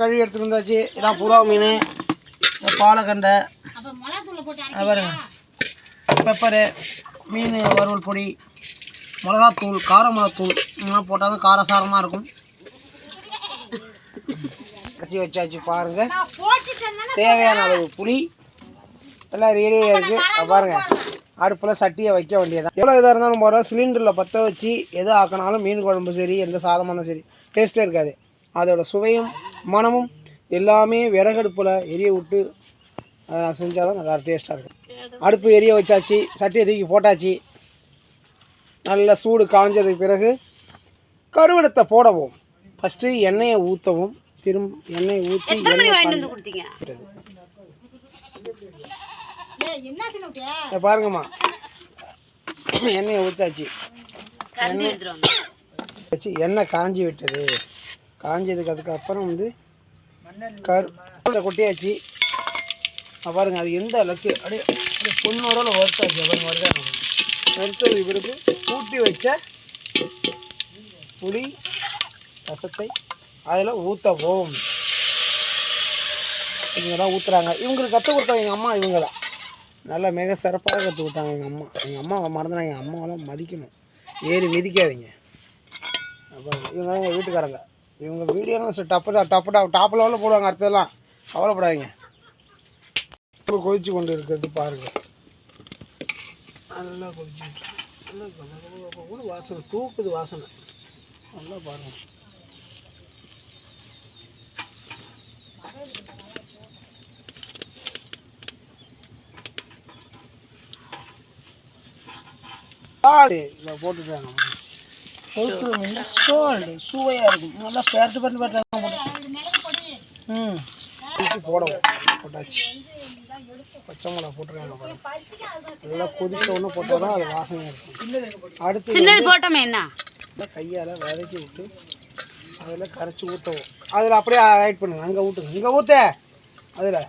கழுவி எடுத்துட்டு வந்தாச்சு இதான் புறா மீன். அது பாருங்க. பெப்பரு மீன் வறுவல் பொடி மிளகாத்தூள் கார மிளகாத்தூள். இதெல்லாம் போட்டால் தான் காரசாரமாக இருக்கும். வச்சு வச்சாச்சு பாருங்க. நான் போட்டுட்டேன்னா தேவையான அளவு புளி. எல்லாம் ரெடியாக இருக்குது பாருங்க. அடுப்பில் சட்டியை வைக்க வேண்டியதான் எவ்வளோ இதாக இருந்தாலும் போகிறோம் சிலிண்டரில் பற்ற வச்சு எது ஆக்கினாலும் மீன் குழம்பு சரி எந்த சாதமான சரி டேஸ்ட்டே இருக்காது. அதோட சுவையும் மனமும் எல்லாமே விறகடுப்பில் எரிய விட்டு அதை நான் செஞ்சாலும் நல்லா டேஸ்ட்டாக இருக்கும். அடுப்பு எரிய வச்சாச்சு சட்டியை தூக்கி போட்டாச்சு. நல்ல சூடு காஞ்சதுக்கு பிறகு கருவடத்தை போடவும். ஃபஸ்ட்டு எண்ணெயை ஊற்றவும் திரும்ப எண்ணெயை ஊற்றி எண்ணெய் பாருங்கம்மா. எண்ணெயை ஊற்றாச்சு எண்ணெய் வச்சு எண்ணெய் காஞ்சி விட்டது. காஞ்சதுக்கு அதுக்கப்புறம் வந்து கரு கொட்டியாச்சு. பாருங்க அது எந்த அளவுக்கு? அப்படியே அப்படியே பொண்ணோட வறுத்தாச்சு. பாருங்க வருதா வறுத்தது பிறகு கூட்டி வச்ச புளி ரசத்தை அதில் ஊற்ற போகும் இவங்க தான் ஊற்றுறாங்க இவங்களுக்கு கற்றுக் கொடுத்தாங்க எங்கள் அம்மா இவங்க தான் நல்லா மிக சிறப்பாக கற்றுக் கொடுத்தாங்க எங்கள் அம்மா. எங்கள் அம்மாவை மறந்துனா எங்கள் அம்மாவெல்லாம் மதிக்கணும். ஏறி மிதிக்காதீங்க. அப்போ இவங்க தான் எங்கள் வீட்டுக்காரங்க. இவங்க வீடியோலாம் சரி டப்பு டப்பு டப்பு டாப் லெவலில் போடுவாங்க அடுத்ததெல்லாம். கவலைப்படாதீங்க. இப்போ கொதிச்சு கொண்டு இருக்கிறது பாருங்கள் நல்லா கொதிச்சு நல்லா கூட வாசனை தூக்குது வாசனை. நல்லா பாருங்கள் சால்டு கொதிச்சுரு மீன் சால்டு சுவையாக இருக்கும். நல்லா பேரட்டு பண்ணி பேட்டாங்க போட்டு. ம். போடவும். போட்டாச்சு. பச்சை மிளகா போட்டுருக்காங்க நல்லா கொதிச்ச ஒன்று போட்டால் தான் அது வாசனையாக இருக்கும். அடுத்து சின்னது போட்டோமே என்ன? கையால் வதக்கி விட்டு அதில் கரைச்சி ஊற்றவும் அதில் அப்படியே ரைட் பண்ணுங்க. அங்கே ஊற்றுங்க இங்கே ஊற்ற அதில்.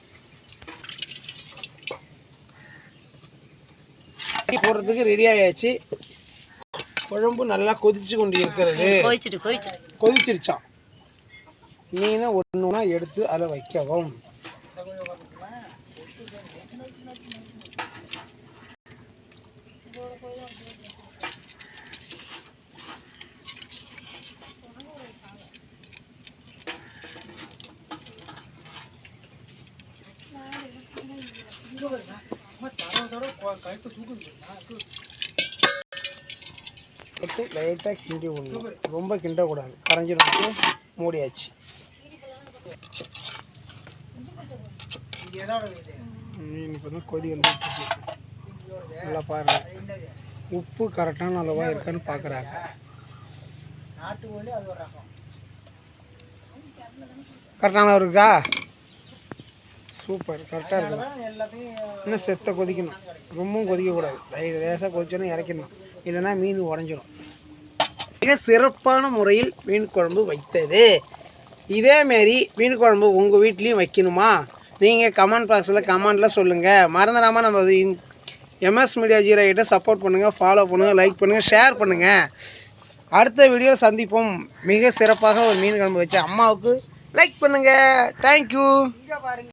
போடுறதுக்கு ரெடி ஆயாச்சு. குழம்பு நல்லா கொதிச்சு கொண்டு இருக்கிறது கோயிச்சிட்டு கோயிச்சிட்டு கொதிச்சிருச்சான் மீனை ஒன்று ஒன்றா எடுத்து அதில் வைக்கவும். போட்டு லைட்டாக கிண்டி விடணும். ரொம்ப கிண்டக்கூடாது. கரைஞ்சிரும் மூடியாச்சு. மீன் இப்போ தான் கொதி வந்துட்டு நல்லா பாருங்க. உப்பு கரெக்டான அளவாக இருக்கான்னு பார்க்குறாங்க கரெக்டான அளவு இருக்கா? சூப்பர் கரெக்டாக இருக்குது இன்னும் செத்த கொதிக்கணும். ரொம்பவும் கொதிக்கக்கூடாது. லைட் லேசாக கொதிச்சோன்னா இறக்கிடணும். இல்லைன்னா மீன் உடஞ்சிரும். மிக சிறப்பான முறையில் மீன் குழம்பு வைத்தது. இதேமாரி மீன் குழம்பு உங்கள் வீட்லேயும் வைக்கணுமா? நீங்கள் கமெண்ட் பாக்ஸில் கமெண்டில் சொல்லுங்கள் மறந்துடாமல் நம்ம எம்எஸ் மீடியா ஜீரோ கிட்ட சப்போர்ட் பண்ணுங்கள் ஃபாலோ பண்ணுங்கள் லைக் பண்ணுங்கள் ஷேர் பண்ணுங்கள் அடுத்த வீடியோ சந்திப்போம். மிக சிறப்பாக ஒரு மீன் குழம்பு வச்சு அம்மாவுக்கு லைக் பண்ணுங்கள் தேங்க்யூ